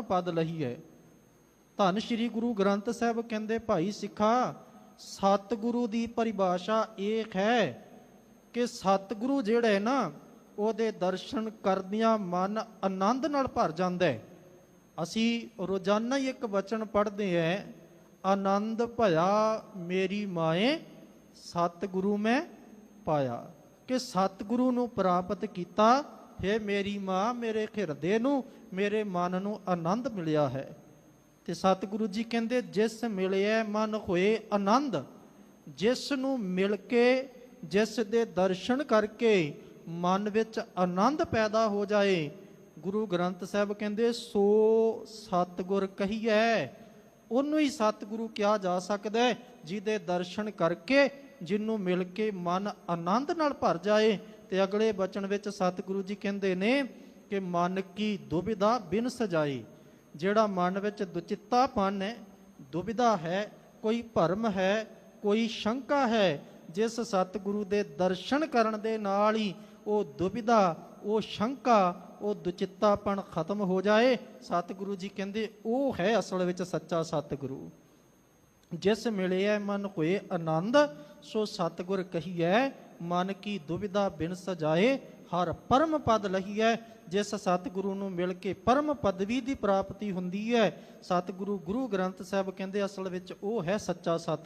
ਪਦ ਲਹੀ ਹੈ। ਧੰਨ ਸ਼੍ਰੀ ਗੁਰੂ ਗ੍ਰੰਥ ਸਾਹਿਬ ਕਹਿੰਦੇ, ਭਾਈ ਸਿੱਖਾ, ਸਤਿਗੁਰੂ ਦੀ ਪਰਿਭਾਸ਼ਾ ਇਹ ਹੈ ਕਿ ਸਤਿਗੁਰੂ ਜਿਹੜਾ ਨਾ, ਉਹਦੇ ਦਰਸ਼ਨ ਕਰਦਿਆਂ ਮਨ ਆਨੰਦ ਨਾਲ ਭਰ ਜਾਂਦਾ ਹੈ। ਅਸੀਂ ਰੋਜ਼ਾਨਾ ਹੀ ਇੱਕ ਵਚਨ ਪੜ੍ਹਦੇ ਹਾਂ, ਆਨੰਦ ਭਇਆ ਮੇਰੀ ਮਾਏ, ਸਤਿਗੁਰੂ ਮੈਂ ਪਾਇਆ। ਕਿ ਸਤਿਗੁਰੂ ਨੂੰ ਪ੍ਰਾਪਤ ਕੀਤਾ ਹੈ ਮੇਰੀ ਮਾਂ, ਮੇਰੇ ਹਿਰਦੇ ਨੂੰ, ਮੇਰੇ ਮਨ ਨੂੰ ਆਨੰਦ ਮਿਲਿਆ ਹੈ। ਤੇ ਸਤਿਗੁਰੂ ਜੀ ਕਹਿੰਦੇ, ਜਿਸ ਮਿਲਿਆ ਮਨ ਹੋਏ ਆਨੰਦ, ਜਿਸ ਨੂੰ ਮਿਲ ਕੇ, ਜਿਸ ਦੇ ਦਰਸ਼ਨ ਕਰਕੇ ਮਨ ਵਿੱਚ ਆਨੰਦ ਪੈਦਾ ਹੋ ਜਾਏ, ਗੁਰੂ ਗ੍ਰੰਥ ਸਾਹਿਬ ਕਹਿੰਦੇ, ਸੋ ਸਤਿਗੁਰ ਕਹੀਐ, ਉਹਨੂੰ ਹੀ ਸਤਿਗੁਰੂ ਕਿਹਾ ਜਾ ਸਕਦਾ ਹੈ, ਜਿਹਦੇ ਦਰਸ਼ਨ ਕਰਕੇ, ਜਿਹਨੂੰ ਮਿਲ ਕੇ ਮਨ ਆਨੰਦ ਨਾਲ ਭਰ ਜਾਏ ਤੇ ਅਗਲੇ ਬਚਨ ਵਿੱਚ ਸਤਿਗੁਰੂ ਜੀ ਕਹਿੰਦੇ ਨੇ ਕਿ ਮਨ ਕੀ ਦੁਬਿਧਾ ਬਿਨ ਸਜਾਈ, ਜਿਹੜਾ ਮਨ ਵਿੱਚ ਦੁਚਿੱਤਾਪਨ ਹੈ, ਦੁਬਿਧਾ ਹੈ, ਕੋਈ ਭਰਮ ਹੈ, ਕੋਈ ਸ਼ੰਕਾ ਹੈ, ਜਿਸ ਸਤਿਗੁਰੂ ਦੇ ਦਰਸ਼ਨ ਕਰਨ ਦੇ ਨਾਲ ਹੀ ਉਹ ਦੁਬਿਧਾ, ਉਹ ਸ਼ੰਕਾ, ਉਹ ਦੁਚਿੱਤਾਪਨ ਖਤਮ ਹੋ ਜਾਏ, ਸਤਿਗੁਰੂ ਜੀ ਕਹਿੰਦੇ ਉਹ ਹੈ ਅਸਲ ਵਿੱਚ ਸੱਚਾ ਸਤਿਗੁਰੂ। ਜਿਸ ਮਿਲਿਆ ਮਨ ਕੋਏ ਆਨੰਦ, ਸੋ ਸਤਿਗੁਰ ਕਹੀਐ ਮਨ ਕੀ ਦੁਬਿਧਾ ਬਿਨ ਸਜਾਏ, ਹਰ ਪਰਮ ਪਦ ਲਹੀਐ ਜਿਸ ਸਤਿਗੁਰੂ ਨੂੰ ਮਿਲ ਕੇ ਪਰਮ ਪਦਵੀ ਦੀ ਪ੍ਰਾਪਤੀ ਹੁੰਦੀ ਹੈ। ਸਤਿਗੁਰੂ ਗੁਰੂ ਗ੍ਰੰਥ ਸਾਹਿਬ ਕਹਿੰਦੇ, ਅਸਲ ਵਿੱਚ ਉਹ ਹੈ ਸੱਚਾ ਸਤ